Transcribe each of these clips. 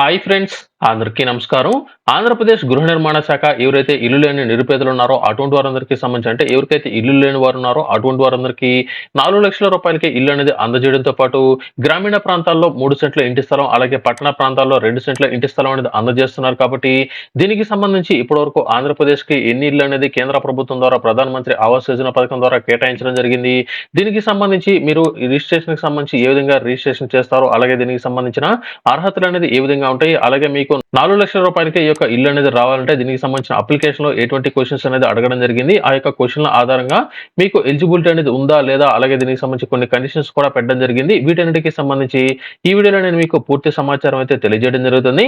Hi friends, అందరికీ నమస్కారం. ఆంధ్రప్రదేశ్ గృహ నిర్మాణ శాఖ ఎవరైతే ఇల్లు లేని నిరుపేదలు ఉన్నారో అటువంటి వారందరికీ సంబంధించి అంటే ఎవరికైతే ఇల్లు లేని వారు ఉన్నారో అటువంటి వారందరికీ నాలుగు లక్షల రూపాయలకి ఇల్లు అనేది అందజేయడంతో పాటు గ్రామీణ ప్రాంతాల్లో మూడు సెంట్ల ఇంటి స్థలం అలాగే పట్టణ ప్రాంతాల్లో రెండు సెంట్ల ఇంటి స్థలం అనేది అందజేస్తున్నారు కాబట్టి దీనికి సంబంధించి ఇప్పటివరకు ఆంధ్రప్రదేశ్కి ఎన్ని ఇల్లు అనేది కేంద్ర ప్రభుత్వం ద్వారా ప్రధానమంత్రి ఆవాస్ యోజన పథకం ద్వారా కేటాయించడం జరిగింది. దీనికి సంబంధించి మీరు రిజిస్ట్రేషన్కి సంబంధించి ఏ విధంగా రిజిస్ట్రేషన్ చేస్తారో అలాగే దీనికి సంబంధించిన అర్హతలు అనేది ఏ విధంగా ఉంటాయి అలాగే మీకు నాలుగు లక్షల రూపాయలకి ఈ యొక్క ఇల్లు అనేది రావాలంటే దీనికి సంబంధించిన అప్లికేషన్లో ఎటువంటి క్వశ్చన్స్ అనేది అడగడం జరిగింది. ఆ యొక్క క్వశ్చన్ల ఆధారంగా మీకు ఎలిజిబిలిటీ అనేది ఉందా లేదా అలాగే దీనికి సంబంధించి కొన్ని కండిషన్స్ కూడా పెట్టడం జరిగింది. వీటన్నిటికి సంబంధించి ఈ వీడియోలో నేను మీకు పూర్తి సమాచారం అయితే తెలియజేయడం జరుగుతుంది.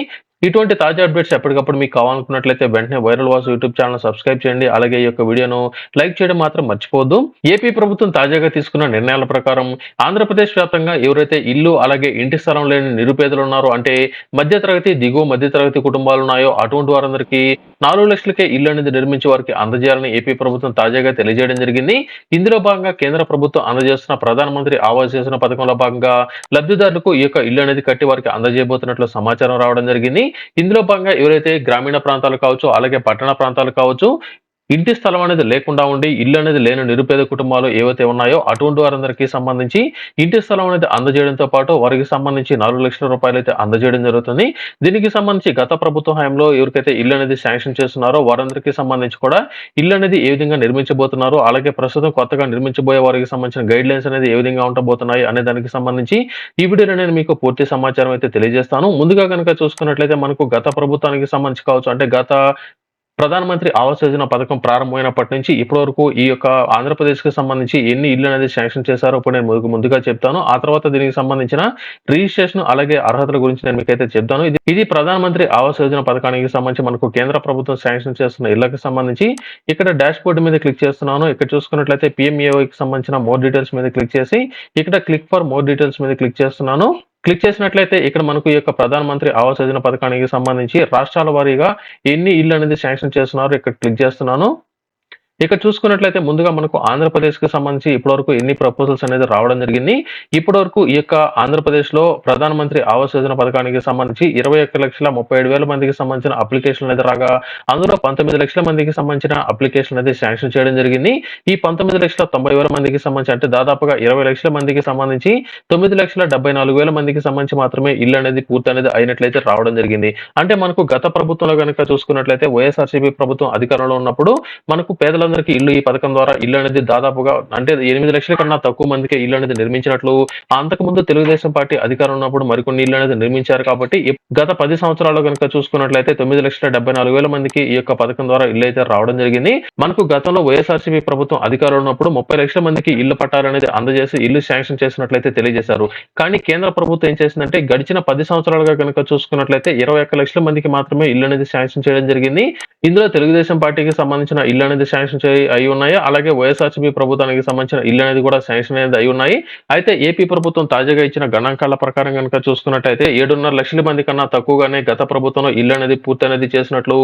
ఇటువంటి తాజా అప్డేట్స్ ఎప్పటికప్పుడు మీకు కావాలనుకున్నట్లయితే వెంటనే viral Vas YouTube channel subscribe చేయండి. అలాగే ఈ యొక్క వీడియోను లైక్ చేయడం మాత్రం మర్చిపోవద్దు. ఏపీ ప్రభుత్వం తాజాగా తీసుకున్న నిర్ణయాల ప్రకారం ఆంధ్రప్రదేశ్ వ్యాప్తంగా ఎవరైతే ఇల్లు అలాగే ఇంటి స్థలం లేని నిరుపేదలు ఉన్నారో అంటే మధ్యతరగతి దిగువ మధ్యతరగతి కుటుంబాలు ఉన్నాయో అటువంటి వారందరికీ నాలుగు లక్షలకే ఇల్లు అనేది నిర్మించి వారికి అందజేయాలని ఏపీ ప్రభుత్వం తాజాగా తెలియజేయడం జరిగింది. ఇందులో భాగంగా కేంద్ర ప్రభుత్వం అందజేస్తున్న ప్రధానమంత్రి ఆవాస్ యోజన పథకంలో భాగంగా లబ్ధిదారులకు ఈ యొక్క ఇల్లు అనేది కట్టి వారికి అందజేయబోతున్నట్లు సమాచారం రావడం జరిగింది. ఇందులో భాగంగా ఎవరైతే గ్రామీణ ప్రాంతాలు కావచ్చు అలాగే పట్టణ ప్రాంతాలు కావచ్చు ఇంటి స్థలం అనేది లేకుండా ఉండి ఇల్లు అనేది లేని నిరుపేద కుటుంబాలు ఏవైతే ఉన్నాయో అటువంటి వారందరికీ సంబంధించి ఇంటి స్థలం అనేది అందజేయడంతో పాటు వారికి సంబంధించి నాలుగు లక్షల రూపాయలు అయితే అందజేయడం జరుగుతుంది. దీనికి సంబంధించి గత ప్రభుత్వ హయాంలో ఎవరికైతే ఇల్లు అనేది శాంక్షన్ చేస్తున్నారో వారందరికీ సంబంధించి కూడా ఇల్లు అనేది ఏ విధంగా నిర్మించబోతున్నారో అలాగే ప్రస్తుతం కొత్తగా నిర్మించబోయే వారికి సంబంధించిన గైడ్ లైన్స్ అనేది ఏ విధంగా ఉండబోతున్నాయి అనే దానికి సంబంధించి ఈ వీడియోలో నేను మీకు పూర్తి సమాచారం అయితే తెలియజేస్తాను. ముందుగా కనుక చూసుకున్నట్లయితే మనకు గత ప్రభుత్వానికి సంబంధించి కావచ్చు అంటే గత ప్రధానమంత్రి ఆవాస్ యోజన పథకం ప్రారంభమైనప్పటి నుంచి ఇప్పటి వరకు ఈ యొక్క ఆంధ్రప్రదేశ్కి సంబంధించి ఎన్ని ఇల్లు అనేది శాంక్షన్ చేశారో ఇప్పుడు నేను ముందు- ముందుగా చెప్తాను. ఆ తర్వాత దీనికి సంబంధించిన రిజిస్ట్రేషన్ అలాగే అర్హతల గురించి నేను మీకైతే చెప్తాను. ఇది ఇది ప్రధానమంత్రి ఆవాస్ యోజన పథకానికి సంబంధించి మనకు కేంద్ర ప్రభుత్వం శాంక్షన్ చేస్తున్న ఇళ్ళకు సంబంధించి ఇక్కడ డాష్ బోర్డు మీద క్లిక్ చేస్తున్నాను. ఇక్కడ చూసుకున్నట్లయితే పిఎంఏఓకి సంబంధించిన మోర్ డీటెయిల్స్ మీద క్లిక్ చేసి ఇక్కడ క్లిక్ ఫర్ మోర్ డీటెయిల్స్ మీద క్లిక్ చేస్తున్నాను. క్లిక్ చేసినట్లయితే ఇక్కడ మనకు ఈ యొక్క ప్రధానమంత్రి ఆవాస్ యోజన పథకానికి సంబంధించి రాష్ట్రాల వారీగా ఎన్ని ఇల్లు అనేది శాంక్షన్ చేస్తున్నారో. ఇక్కడ క్లిక్ చేస్తున్నాను. ఇక్కడ చూసుకున్నట్లయితే ముందుగా మనకు ఆంధ్రప్రదేశ్కి సంబంధించి ఇప్పటివరకు ఎన్ని ప్రపోజల్స్ అనేది రావడం జరిగింది. ఇప్పటివరకు ఈ యొక్క ఆంధ్రప్రదేశ్లో ప్రధానమంత్రి ఆవాస్ యోజన పథకానికి సంబంధించి ఇరవై ఒక్క లక్షల ముప్పై ఏడు వేల మందికి సంబంధించిన అప్లికేషన్ అనేది రాగా అందులో పంతొమ్మిది లక్షల మందికి సంబంధించిన అప్లికేషన్ అనేది శాంక్షన్ చేయడం జరిగింది. ఈ పంతొమ్మిది లక్షల తొంభై వేల మందికి సంబంధించి అంటే దాదాపుగా ఇరవై లక్షల మందికి సంబంధించి తొమ్మిది లక్షల డెబ్బై నాలుగు వేల మందికి సంబంధించి మాత్రమే ఇల్లు అనేది పూర్తి అనేది అయినట్లయితే రావడం జరిగింది. అంటే మనకు గత ప్రభుత్వంలో కనుక చూసుకున్నట్లయితే వైఎస్ఆర్సీపీ ప్రభుత్వం అధికారంలో ఉన్నప్పుడు మనకు పేదల పేదలందరికీ ఇల్లు ఈ పథకం ద్వారా ఇల్లు అనేది దాదాపుగా అంటే ఎనిమిది లక్షల కన్నా తక్కువ మందికి ఇల్లు అనేది నిర్మించినట్లు అంతకుముందు తెలుగుదేశం పార్టీ అధికారం ఉన్నప్పుడు మరికొన్ని ఇల్లు అనేది నిర్మించారు కాబట్టి గత పది సంవత్సరాల్లో కనుక చూసుకున్నట్లయితే తొమ్మిది లక్షల డెబ్బై నాలుగు వేల మందికి ఈ యొక్క పథకం ద్వారా ఇల్లు అయితే రావడం జరిగింది. మనకు గతంలో వైఎస్ఆర్సీపీ ప్రభుత్వం అధికారంలో ఉన్నప్పుడు ముప్పై లక్షల మందికి ఇల్లు పట్టాలనేది అందజేసి ఇల్లు శాంక్షన్ చేసినట్లయితే తెలియజేశారు. కానీ కేంద్ర ప్రభుత్వం ఏం చేసిందంటే గడిచిన పది సంవత్సరాలుగా కనుక చూసుకున్నట్లయితే ఇరవై ఒక్క లక్షల మందికి మాత్రమే ఇల్లు అనేది శాంక్షన్ చేయడం జరిగింది. ఇందులో తెలుగుదేశం పార్టీకి సంబంధించిన ఇల్లు అనేది శాంక్షన్ చేయి అయి ఉన్నాయి. అలాగే వైఎస్ఆర్సీపీ ప్రభుత్వానికి సంబంధించిన ఇల్లు అనేది కూడా శాంక్షన్ అనేది అయి ఉన్నాయి. అయితే ఏపీ ప్రభుత్వం తాజాగా ఇచ్చిన గణాంకాల ప్రకారం కనుక చూసుకున్నట్టయితే ఏడున్నర లక్షల మంది కన్నా తక్కువగానే గత ప్రభుత్వంలో ఇల్లు అనేది పూర్తి అనేది చేసినట్లు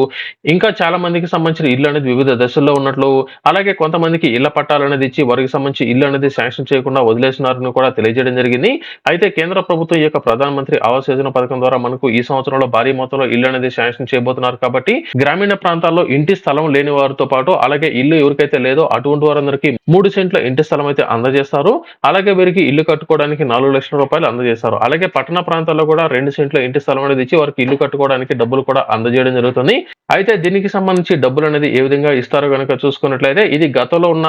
ఇంకా చాలా మందికి సంబంధించిన ఇల్లు అనేది వివిధ దశల్లో ఉన్నట్లు అలాగే కొంతమందికి ఇళ్ళ పట్టాలు అనేది ఇచ్చి వారికి సంబంధించి ఇల్లు అనేది శాంక్షన్ చేయకుండా వదిలేసినారని కూడా తెలియజేయడం జరిగింది. అయితే కేంద్ర ప్రభుత్వం యొక్క ప్రధానమంత్రి ఆవాస్ యోజన పథకం ద్వారా మనకు ఈ సంవత్సరంలో భారీ మొత్తంలో ఇల్లు అనేది శాంక్షన్ చేయబోతున్నారు కాబట్టి గ్రామీణ ప్రాంతాల్లో ఇంటి స్థలం లేని వారితో పాటు అలాగే ఇల్లు ఎవరికైతే లేదో అటువంటి వారందరికీ మూడు సెంట్ల ఇంటి స్థలం అయితే అందజేస్తారు. అలాగే వీరికి ఇల్లు కట్టుకోవడానికి నాలుగు లక్షల రూపాయలు అందజేస్తారు. అలాగే పట్టణ ప్రాంతాల్లో కూడా రెండు సెంట్ల ఇంటి స్థలం అనేది ఇచ్చి వారికి ఇల్లు కట్టుకోవడానికి డబ్బులు కూడా అందజేయడం జరుగుతుంది. అయితే దీనికి సంబంధించి డబ్బులు అనేది ఏ విధంగా ఇస్తారో కనుక చూసుకున్నట్లయితే ఇది గతంలో ఉన్న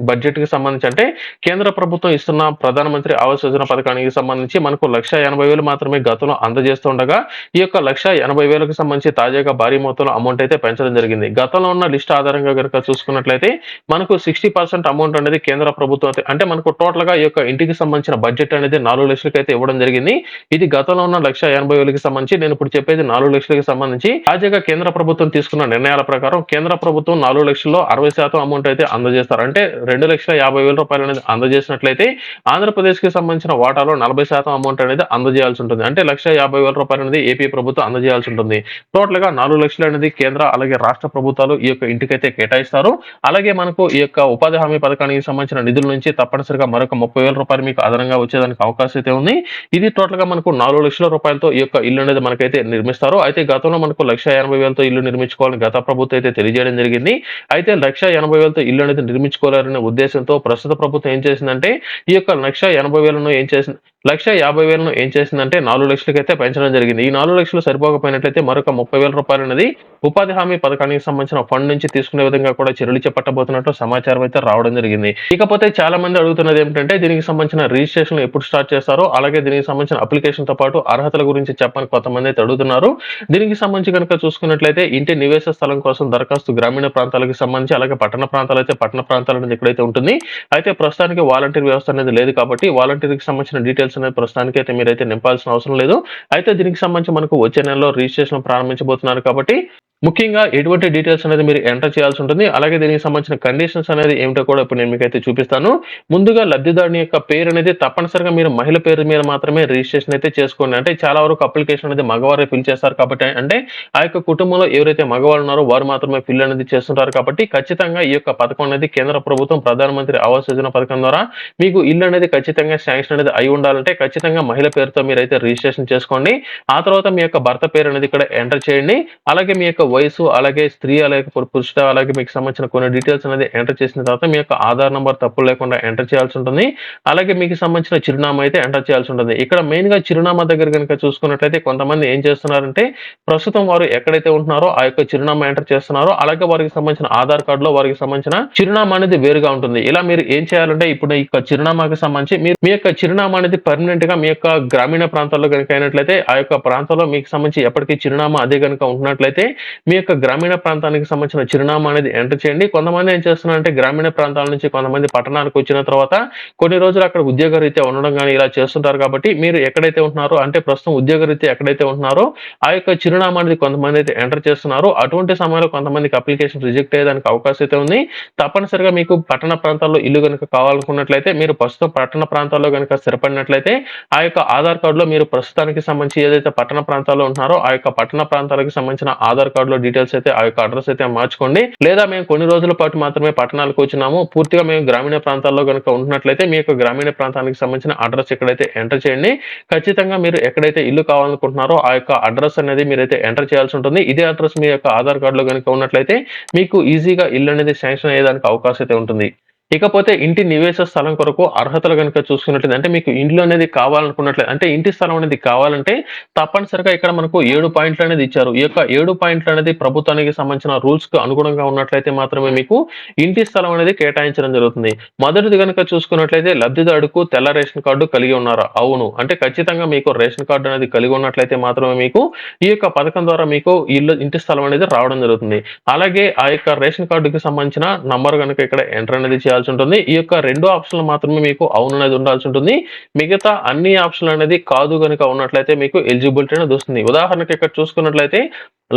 బడ్జెట్కి సంబంధించి అంటే కేంద్ర ప్రభుత్వం ఇస్తున్న ప్రధానమంత్రి ఆవాస్ యోజన పథకానికి సంబంధించి మనకు లక్ష ఎనభై వేలు మాత్రమే గతంలో అందజేస్తుండగా ఈ యొక్క లక్ష ఎనభై వేలకు సంబంధించి తాజాగా భారీ మొత్తంలో అమౌంట్ అయితే పెంచడం జరిగింది. గతంలో ఉన్న లిస్ట్ ఆధారంగా కనుక చూసుకున్నట్లయితే మనకు సిక్స్టీ పర్సెంట్ అమౌంట్ అనేది కేంద్ర ప్రభుత్వం అయితే- అంటే మనకు టోటల్గా ఈ యొక్క ఇంటికి సంబంధించిన బడ్జెట్ అనేది నాలుగు లక్షలకి అయితే ఇవ్వడం జరిగింది. ఇది గతంలో ఉన్న లక్ష ఎనభై వేలకి సంబంధించి నేను ఇప్పుడు చెప్పేది నాలుగు లక్షలకి సంబంధించి తాజాగా కేంద్ర ప్రభుత్వం తీసుకున్న నిర్ణయాల ప్రకారం కేంద్ర ప్రభుత్వం నాలుగు లక్షల్లో అరవై శాతం అమౌంట్ అయితే అందజేస్తారు. అంటే రెండు లక్షల యాభై వేల రూపాయలు అనేది అందజేసినట్లయితే ఆంధ్రప్రదేశ్కి సంబంధించిన వాటాలో నలభై శాతం అమౌంట్ అనేది అందజేయాల్సి ఉంటుంది. అంటే లక్ష యాభై వేల రూపాయలు అనేది ఏపీ ప్రభుత్వం అందజేయాల్సి ఉంటుంది. టోటల్గా నాలుగు లక్షలు అనేది కేంద్ర అలాగే రాష్ట్ర ప్రభుత్వాలు ఈ యొక్క ఇంటికైతే కేటాయిస్తారు. అలాగే మనకు ఈ యొక్క ఉపాధి హామీ పథకానికి సంబంధించిన నిధుల నుంచి తప్పనిసరిగా మరొక ముప్పై వేల రూపాయలు మీకు అదనంగా వచ్చేదానికి అవకాశం అయితే ఉంది. ఇది టోటల్గా మనకు నాలుగు లక్షల రూపాయలతో ఈ యొక్క ఇల్లు అనేది మనకైతే నిర్మిస్తారు. అయితే గతంలో మనకు లక్ష ఎనభై వేలతో ఇల్లు నిర్మించుకోవాలని గత ప్రభుత్వం అయితే తెలియజేయడం జరిగింది. అయితే లక్ష ఎనభై వేలతో ఇల్లు అనేది నిర్మించుకోవాలనే ఉద్దేశంతో ప్రస్తుత ప్రభుత్వం ఏం చేసిందంటే ఈ యొక్క లక్ష ఎనభై వేలను ఏం చేసింది లక్ష యాభై వేలను ఏం చేసిందంటే నాలుగు లక్షలకైతే పెంచడం జరిగింది. ఈ నాలుగు లక్షలు సరిపోకపోయినట్లయితే మరొక ముప్పై వేల రూపాయలు అనేది ఉపాధి హామీ పథకానికి సంబంధించిన ఫండ్ నుంచి తీసుకునే విధంగా కూడా చర్యలు చేపట్టబోతున్నట్టు సమాచారం అయితే రావడం జరిగింది. ఇకపోతే చాలా మంది అడుగుతున్నది ఏమిటంటే దీనికి సంబంధించిన రిజిస్ట్రేషన్ ఎప్పుడు స్టార్ట్ చేస్తారో అలాగే దీనికి సంబంధించిన అప్లికేషన్తో పాటు అర్హతల గురించి చెప్పని కొంతమంది అయితే అడుగుతున్నారు. దీనికి సంబంధించి కనుక చూసుకున్నట్లయితే ఇంటి నివేశ స్థలం కోసం దరఖాస్తు గ్రామీణ ప్రాంతాలకు సంబంధించి అలాగే పట్టణ ప్రాంతాలు అయితే పట్టణ ప్రాంతాల నుంచి ఎక్కడైతే ఉంటుంది. అయితే ప్రస్తుతానికి వాలంటీర్ వ్యవస్థ అనేది లేదు కాబట్టి వాలంటీర్కి సంబంధించిన డీటెయిల్స్ అనేది ప్రస్తుతానికి అయితే మీరైతే నింపాల్సిన అవసరం లేదు. అయితే దీనికి సంబంధించి మనకు వచ్చే నెలలో రిజిస్ట్రేషన్ ప్రారంభించబోతున్నారు కాబట్టి ముఖ్యంగా ఎటువంటి డీటెయిల్స్ అనేది మీరు ఎంటర్ చేయాల్సి ఉంటుంది. అలాగే దీనికి సంబంధించిన కండిషన్స్ అనేది ఏమిటో కూడా ఇప్పుడు నేను మీకు అయితే చూపిస్తాను. ముందుగా లబ్ధిదారుని యొక్క పేరు అనేది తప్పనిసరిగా మీరు మహిళ పేరు మీద మాత్రమే రిజిస్ట్రేషన్ అయితే చేసుకోండి. అంటే చాలా వరకు అప్లికేషన్ అనేది మగవారే ఫిల్ చేస్తారు కాబట్టి అంటే ఆ యొక్క కుటుంబంలో ఎవరైతే మగవాళ్ళు ఉన్నారో వారు మాత్రమే ఫిల్ అనేది చేస్తుంటారు కాబట్టి ఖచ్చితంగా ఈ యొక్క పథకం అనేది కేంద్ర ప్రభుత్వం ప్రధానమంత్రి ఆవాస్ యోజన పథకం ద్వారా మీకు ఇల్లు అనేది ఖచ్చితంగా శాంక్షన్ అనేది అయి ఉండాలంటే ఖచ్చితంగా మహిళ పేరుతో మీరైతే రిజిస్ట్రేషన్ చేసుకోండి. ఆ తర్వాత మీ యొక్క భర్త పేరు అనేది ఇక్కడ ఎంటర్ చేయండి. అలాగే మీ యొక్క వయసు అలాగే స్త్రీ అలాగే పురుషుడు అలాగే మీకు సంబంధించిన కొన్ని డీటెయిల్స్ అనేది ఎంటర్ చేసిన తర్వాత మీ యొక్క ఆధార్ నెంబర్ తప్పులు లేకుండా ఎంటర్ చేయాల్సి ఉంటుంది. అలాగే మీకు సంబంధించిన చిరునామా అయితే ఎంటర్ చేయాల్సి ఉంటుంది. ఇక్కడ మెయిన్గా చిరునామా దగ్గర కనుక చూసుకున్నట్లయితే కొంతమంది ఏం చేస్తున్నారంటే ప్రస్తుతం వారు ఎక్కడైతే ఉంటున్నారో ఆ యొక్క చిరునామా ఎంటర్ చేస్తున్నారో అలాగే వారికి సంబంధించిన ఆధార్ కార్డు లో వారికి సంబంధించిన చిరునామా అనేది వేరుగా ఉంటుంది. ఇలా మీరు ఏం చేయాలంటే ఇప్పుడు ఈ యొక్క చిరునామాకి సంబంధించి మీరు మీ యొక్క చిరునామా అనేది పర్మనెంట్గా మీ యొక్క గ్రామీణ ప్రాంతాల్లో కనుక అయినట్లయితే ఆ యొక్క ప్రాంతంలో మీకు సంబంధించి ఎప్పటికీ చిరునామా అదే కనుక ఉంటున్నట్లయితే మీ యొక్క గ్రామీణ ప్రాంతానికి సంబంధించిన చిరునామా అనేది ఎంటర్ చేయండి. కొంతమంది ఏం చేస్తున్నారంటే గ్రామీణ ప్రాంతాల నుంచి కొంతమంది పట్టణానికి వచ్చిన తర్వాత కొన్ని రోజులు అక్కడ ఉద్యోగ రీత్యా ఉండడం కానీ ఇలా చేస్తుంటారు కాబట్టి మీరు ఎక్కడైతే ఉంటున్నారో అంటే ప్రస్తుతం ఉద్యోగరీత్యా ఎక్కడైతే ఉంటున్నారో ఆ యొక్క చిరునామా అనేది కొంతమంది అయితే ఎంటర్ చేస్తున్నారు. అటువంటి సమయంలో కొంతమందికి అప్లికేషన్ రిజెక్ట్ అయ్యేదానికి అవకాశం అయితే ఉంది. తప్పనిసరిగా మీకు పట్టణ ప్రాంతాల్లో ఇల్లు కనుక కావాలనుకున్నట్లయితే మీరు ప్రస్తుతం పట్టణ ప్రాంతాల్లో కనుక స్థిరపడినట్లయితే ఆ యొక్క ఆధార్ కార్డులో మీరు ప్రస్తుతానికి సంబంధించి ఏదైతే పట్టణ ప్రాంతాల్లో ఉంటున్నారో ఆ యొక్క పట్టణ ప్రాంతాలకు సంబంధించిన ఆధార్ కార్డు కార్డులో డీటెయిల్స్ అయితే ఆ యొక్క అడ్రస్ అయితే మార్చుకోండి. లేదా మేము కొన్ని రోజుల పాటు మాత్రమే పట్టణాలకు వచ్చినాము. పూర్తిగా మేము గ్రామీణ ప్రాంతాల్లో కనుక ఉంటున్నట్లయితే మీ యొక్క గ్రామీణ ప్రాంతానికి సంబంధించిన అడ్రస్ ఎక్కడైతే ఎంటర్ చేయండి. ఖచ్చితంగా మీరు ఎక్కడైతే ఇల్లు కావాలనుకుంటున్నారో ఆ యొక్క అడ్రస్ అనేది మీరైతే ఎంటర్ చేయాల్సి ఉంటుంది. ఇదే అడ్రస్ మీ యొక్క ఆధార్ కార్డులో కనుక ఉన్నట్లయితే మీకు ఈజీగా ఇల్లు అనేది శాంక్షన్ అయ్యేదానికి అవకాశం అయితే ఉంటుంది. ఇకపోతే ఇంటి నివేశ స్థలం కొరకు అర్హతలు కనుక చూసుకున్నట్లయితే అంటే మీకు ఇంట్లో అనేది కావాలనుకున్నట్లయితే అంటే ఇంటి స్థలం అనేది కావాలంటే తప్పనిసరిగా ఇక్కడ మనకు ఏడు పాయింట్లు అనేది ఇచ్చారు. ఈ యొక్క ఏడు పాయింట్లు అనేది ప్రభుత్వానికి సంబంధించిన రూల్స్కు అనుగుణంగా ఉన్నట్లయితే మాత్రమే మీకు ఇంటి స్థలం అనేది కేటాయించడం జరుగుతుంది. మొదటిది కనుక చూసుకున్నట్లయితే లబ్ధిదారుడుకు తెల్ల రేషన్ కార్డు కలిగి ఉన్నారా? అవును. అంటే ఖచ్చితంగా మీకు రేషన్ కార్డు అనేది కలిగి ఉన్నట్లయితే మాత్రమే మీకు ఈ యొక్క పథకం ద్వారా మీకు ఇల్లు ఇంటి స్థలం అనేది రావడం జరుగుతుంది. అలాగే ఆ యొక్క రేషన్ కార్డుకి సంబంధించిన నంబర్ కనుక ఇక్కడ ఎంటర్ అనేది ఉండాల్సి ఉంటుంది. ఈ యొక్క రెండు ఆప్షన్లు మాత్రమే మీకు అవును అనేది ఉండాల్సి ఉంటుంది. మిగతా అన్ని ఆప్షన్లు అనేది కాదు కనుక ఉన్నట్లయితే మీకు ఎలిజిబిలిటీ అనేది వస్తుంది. ఉదాహరణకి ఇక్కడ చూసుకున్నట్లయితే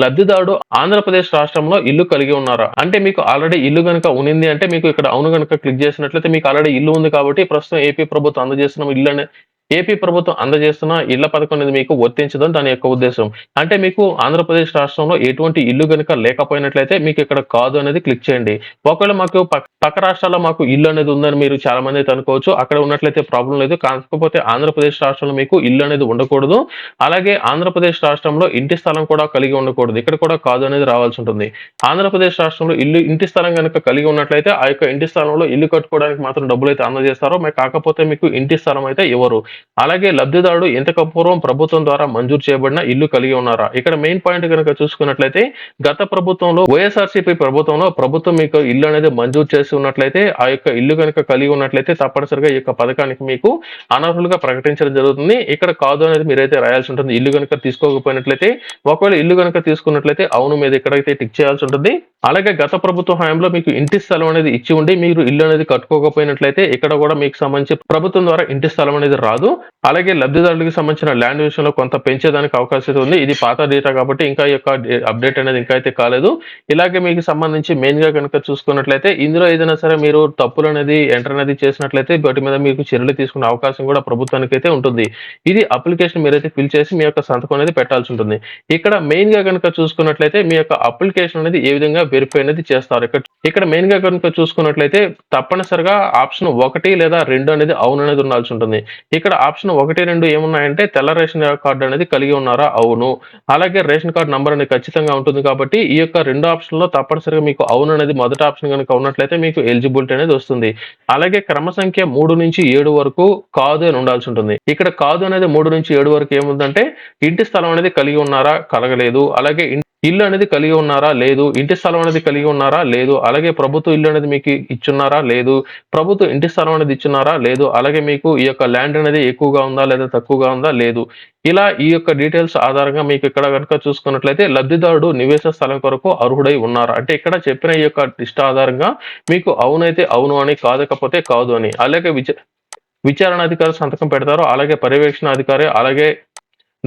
లబ్ధిదారుడు ఆంధ్రప్రదేశ్ రాష్ట్రంలో ఇల్లు కలిగి ఉన్నారా? అంటే మీకు ఆల్రెడీ ఇల్లు కనుక ఉన్నింది అంటే మీకు ఇక్కడ అవును కనుక క్లిక్ చేసినట్లయితే మీకు ఆల్రెడీ ఇల్లు ఉంది కాబట్టి ప్రస్తుతం ఏపీ ప్రభుత్వం అందజేస్తున్న ఇల్లు అనే ఏపీ ప్రభుత్వం అందజేస్తున్న ఇళ్ళ పథకం అనేది మీకు వర్తించదని దాని యొక్క ఉద్దేశం. అంటే మీకు ఆంధ్రప్రదేశ్ రాష్ట్రంలో ఎటువంటి ఇల్లు కనుక లేకపోయినట్లయితే మీకు ఇక్కడ కాదు అనేది క్లిక్ చేయండి. ఒకవేళ మాకు పక్క రాష్ట్రాల్లో మాకు ఇల్లు అనేది ఉందని మీరు చాలా మంది అయితే అనుకోవచ్చు. అక్కడ ఉన్నట్లయితే ప్రాబ్లం లేదు. కాకపోతే ఆంధ్రప్రదేశ్ రాష్ట్రంలో మీకు ఇల్లు అనేది ఉండకూడదు. అలాగే ఆంధ్రప్రదేశ్ రాష్ట్రంలో ఇంటి స్థలం కూడా కలిగి ఉండకూడదు. ఇక్కడ కూడా కాదు అనేది రావాల్సి ఉంటుంది. ఆంధ్రప్రదేశ్ రాష్ట్రంలో ఇల్లు ఇంటి స్థలం కనుక కలిగి ఉన్నట్లయితే ఆ యొక్క ఇంటి స్థలంలో ఇల్లు కట్టుకోవడానికి మాత్రం డబ్బులు అయితే అందజేస్తారో మరి కాకపోతే మీకు ఇంటి స్థలం అయితే ఇవ్వరు. అలాగే లబ్ధిదారుడు ఇంతకు పూర్వం ప్రభుత్వం ద్వారా మంజూరు చేయబడిన ఇల్లు కలిగి ఉన్నారా? ఇక్కడ మెయిన్ పాయింట్ కనుక చూసుకున్నట్లయితే గత ప్రభుత్వంలో వైఎస్ఆర్సీపీ ప్రభుత్వంలో ప్రభుత్వం మీకు ఇల్లు అనేది మంజూరు చేసి ఉన్నట్లయితే ఆ యొక్క ఇల్లు కనుక కలిగి ఉన్నట్లయితే తప్పనిసరిగా ఈ యొక్క పథకానికి మీకు అనర్హులుగా ప్రకటించడం జరుగుతుంది. ఇక్కడ కాదు అనేది మీరైతే రాయాల్సి ఉంటుంది. ఇల్లు కనుక తీసుకోకపోయినట్లయితే ఒకవేళ ఇల్లు కనుక తీసుకున్నట్లయితే అవును మీద ఎక్కడైతే టిక్ చేయాల్సి ఉంటుంది. అలాగే గత ప్రభుత్వ హయాంలో మీకు ఇంటి స్థలం అనేది ఇచ్చి ఉండి మీరు ఇల్లు అనేది కట్టుకోకపోయినట్లయితే ఇక్కడ కూడా మీకు సంబంధించి ప్రభుత్వం ద్వారా ఇంటి స్థలం అనేది రాదు. కాదు. అలాగే లబ్ధిదారులకు సంబంధించిన ల్యాండ్ విషయంలో కొంత పెంచేదానికి అవకాశం అయితే ఉంది. ఇది పాత డేటా కాబట్టి ఇంకా యొక్క అప్డేట్ అనేది ఇంకా అయితే కాలేదు. ఇలాగే మీకు సంబంధించి మెయిన్గా కనుక చూసుకున్నట్లయితే ఇందులో ఏదైనా సరే మీరు తప్పులు అనేది ఎంటర్ అనేది చేసినట్లయితే వాటి మీద మీకు చర్యలు తీసుకునే అవకాశం కూడా ప్రభుత్వానికి అయితే ఉంటుంది. ఇది అప్లికేషన్ మీరైతే ఫిల్ చేసి మీ యొక్క సంతకం అనేది పెట్టాల్సి ఉంటుంది. ఇక్కడ మెయిన్గా కనుక చూసుకున్నట్లయితే మీ యొక్క అప్లికేషన్ అనేది ఏ విధంగా వెరిఫై అనేది చేస్తారు. ఇక్కడ ఇక్కడ మెయిన్గా కనుక చూసుకున్నట్లయితే తప్పనిసరిగా ఆప్షన్ ఒకటి లేదా రెండు అనేది అవును అనేది ఉండాల్సి ఉంటుంది. ఇక్కడ ఆప్షన్ ఒకటి రెండు ఏమున్నాయంటే తెల్ల రేషన్ కార్డు అనేది కలిగి ఉన్నారా? అవును. అలాగే రేషన్ కార్డు నంబర్ అనేది ఖచ్చితంగా ఉంటుంది కాబట్టి ఈ యొక్క రెండు ఆప్షన్లో తప్పనిసరిగా మీకు అవును అనేది మొదటి ఆప్షన్ కనుక ఉన్నట్లయితే మీకు ఎలిజిబిలిటీ అనేది వస్తుంది. అలాగే క్రమ సంఖ్య మూడు నుంచి ఏడు వరకు కాదు అని ఉండాల్సి ఉంటుంది. ఇక్కడ కాదు అనేది మూడు నుంచి ఏడు వరకు ఏముందంటే ఇంటి స్థలం అనేది కలిగి ఉన్నారా? కలగలేదు. అలాగే ఇల్లు అనేది కలిగి ఉన్నారా? లేదు. ఇంటి స్థలం అనేది కలిగి ఉన్నారా? లేదు. అలాగే ప్రభుత్వ ఇల్లు అనేది మీకు ఇచ్చున్నారా? లేదు. ప్రభుత్వ ఇంటి స్థలం అనేది ఇచ్చున్నారా? లేదు. అలాగే మీకు ఈ యొక్క ల్యాండ్ అనేది ఎక్కువగా ఉందా? లేదా తక్కువగా ఉందా? లేదు. ఇలా ఈ యొక్క డీటెయిల్స్ ఆధారంగా మీకు ఇక్కడ కనుక చూసుకున్నట్లయితే లబ్ధిదారుడు నివేశ స్థలం కొరకు అర్హుడై ఉన్నారా? అంటే ఇక్కడ చెప్పిన ఈ యొక్క లిస్ట్ ఆధారంగా మీకు అవునైతే అవును అని కాదకపోతే కాదు అని. అలాగే విచ విచారణాధికారి సంతకం పెడతారు. అలాగే పర్యవేక్షణ అధికారి అలాగే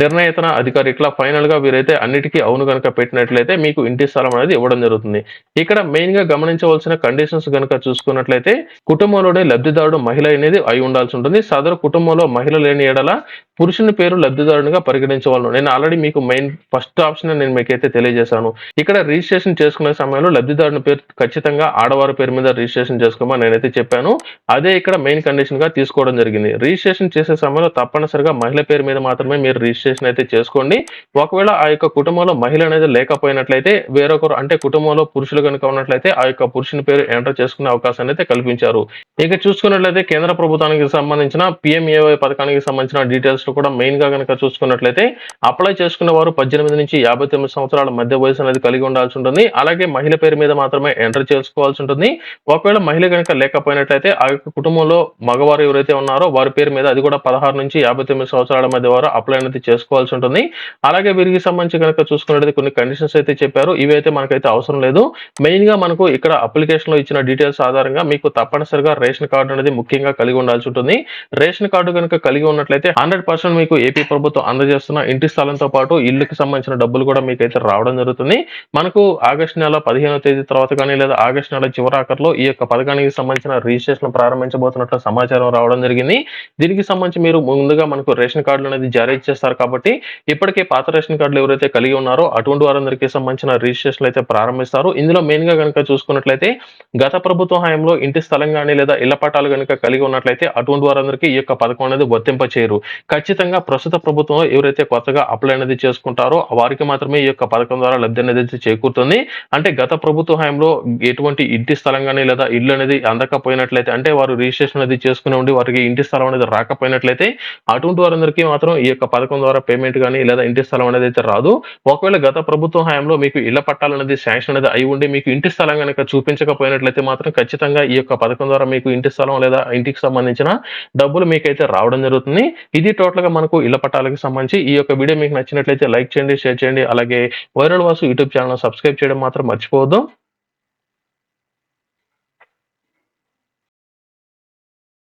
నిర్ణయతన అధికారి ఇట్లా ఫైనల్గా వీరైతే అన్నిటికీ అవును కనుక పెట్టినట్లయితే మీకు ఇంటి స్థలం అనేది ఇవ్వడం జరుగుతుంది. ఇక్కడ మెయిన్గా గమనించవలసిన కండిషన్స్ కనుక చూసుకున్నట్లయితే కుటుంబంలోనే లబ్ధిదారుడు మహిళ అనేది అయి ఉండాల్సి ఉంటుంది. సదరు కుటుంబంలో మహిళ లేని ఎడల పురుషుని పేరు లబ్ధిదారునిగా పరిగణించవాలను. నేను ఆల్రెడీ మీకు మెయిన్ ఫస్ట్ ఆప్షన్ నేను మీకైతే తెలియజేశాను. ఇక్కడ రిజిస్ట్రేషన్ చేసుకునే సమయంలో లబ్ధిదారుని పేరు ఖచ్చితంగా ఆడవారి పేరు మీద రిజిస్ట్రేషన్ చేసుకోమని నేనైతే చెప్పాను. అదే ఇక్కడ మెయిన్ కండిషన్గా తీసుకోవడం జరిగింది. రిజిస్ట్రేషన్ చేసే సమయంలో తప్పనిసరిగా మహిళ పేరు మీద మాత్రమే మీరు రిజిస్ట్రేషన్ అయితే చేసుకోండి. ఒకవేళ ఆ యొక్క కుటుంబంలో మహిళ అనేది లేకపోయినట్లయితే వేరొకరు అంటే కుటుంబంలో పురుషులు కనుక ఉన్నట్లయితే ఆ యొక్క పురుషుని పేరు ఎంటర్ చేసుకునే అవకాశాన్ని అయితే కల్పించారు. ఇక చూసుకున్నట్లయితే కేంద్ర ప్రభుత్వానికి సంబంధించిన పిఎంఏవై పథకానికి సంబంధించిన డీటెయిల్స్ కూడా మెయిన్గా కనుక చూసుకున్నట్లయితే అప్లై చేసుకున్న వారు పద్దెనిమిది నుంచి యాభై తొమ్మిది సంవత్సరాల మధ్య వయసు అనేది కలిగి ఉండాల్సి ఉంటుంది. అలాగే మహిళ పేరు మీద మాత్రమే ఎంటర్ చేసుకోవాల్సి ఉంటుంది. ఒకవేళ మహిళ కనుక లేకపోయినట్లయితే ఆ యొక్క కుటుంబంలో మగవారు ఎవరైతే ఉన్నారో వారి పేరు మీద అది కూడా పదహారు నుంచి యాభై తొమ్మిది సంవత్సరాల మధ్య వారు అప్లై అనేది చేసుకోవాల్సి ఉంటుంది. అలాగే వీరికి సంబంధించి కనుక చూసుకున్నట్లయితే కొన్ని కండిషన్స్ అయితే చెప్పారు. ఇవైతే మనకైతే అవసరం లేదు. మెయిన్గా మనకు ఇక్కడ అప్లికేషన్లో ఇచ్చిన డీటెయిల్స్ ఆధారంగా మీకు తప్పనిసరిగా రేషన్ కార్డు అనేది ముఖ్యంగా కలిగి ఉండాల్సి ఉంటుంది. రేషన్ కార్డు కనుక కలిగి ఉన్నట్లయితే హండ్రెడ్ పర్సెంట్ మీకు ఏపీ ప్రభుత్వం అందజేస్తున్న ఇంటి స్థలంతో పాటు ఇల్లుకి సంబంధించిన డబ్బులు కూడా మీకు అయితే రావడం జరుగుతుంది. మనకు ఆగస్టు నెల పదిహేనో తేదీ తర్వాత కానీ లేదా ఆగస్టు నెల చివరాఖర్లో ఈ యొక్క పథకానికి సంబంధించిన రిజిస్ట్రేషన్ ప్రారంభించబోతున్నట్లు సమాచారం రావడం జరిగింది. దీనికి సంబంధించి మీరు ముందుగా మనకు రేషన్ కార్డులు అనేది జారీ చేస్తారు కాబట్టి ఇప్పటికే పాత రేషన్ కార్డులు ఎవరైతే కలిగి ఉన్నారో అటువంటి వారందరికీ సంబంధించిన రిజిస్ట్రేషన్ అయితే ప్రారంభిస్తారు. ఇందులో మెయిన్గా కనుక చూసుకున్నట్లయితే గత ప్రభుత్వ హయాంలో ఇంటి స్థలం కానీ లేదా ఇళ్ళ పట్టాలు కనుక కలిగి ఉన్నట్లయితే అటువంటి వారందరికీ ఈ యొక్క పథకం అనేది వర్తింప చేయరు. ఖచ్చితంగా ప్రస్తుత ప్రభుత్వం ఎవరైతే కొత్తగా అప్లై అనేది చేసుకుంటారో వారికి మాత్రమే ఈ యొక్క పథకం ద్వారా లబ్ధి అనేది చేకూరుతుంది. అంటే గత ప్రభుత్వ హయాంలో ఎటువంటి ఇంటి స్థలం కానీ లేదా ఇల్లు అనేది అందకపోయినట్లయితే అంటే వారు రిజిస్ట్రేషన్ అనేది చేసుకుని ఉండి వారికి ఇంటి స్థలం అనేది రాకపోయినట్లయితే అటువంటి వారందరికీ మాత్రం ఈ యొక్క పథకం ద్వారా పేమెంట్ కానీ లేదా ఇంటి స్థలం అనేది అయితే రాదు. ఒకవేళ గత ప్రభుత్వ హయాంలో మీకు ఇళ్ళ పట్టాలు అనేది శాంక్షన్ అనేది అయి ఉండి మీకు ఇంటి స్థలం కనుక చూపించకపోయినట్లయితే మాత్రం ఖచ్చితంగా ఈ యొక్క పథకం ద్వారా మీకు ఇంటి స్థలం లేదా ఇంటికి సంబంధించిన డబ్బులు మీకైతే రావడం జరుగుతుంది. ఇది టోటల్గా మనకు ఇళ్ళ పట్టాలకు సంబంధించి ఈ యొక్క వీడియో మీకు నచ్చినట్లయితే లైక్ చేయండి షేర్ చేయండి. అలాగే viral Vasu YouTube channel subscribe చేయడం మాత్రం మర్చిపోవద్దు.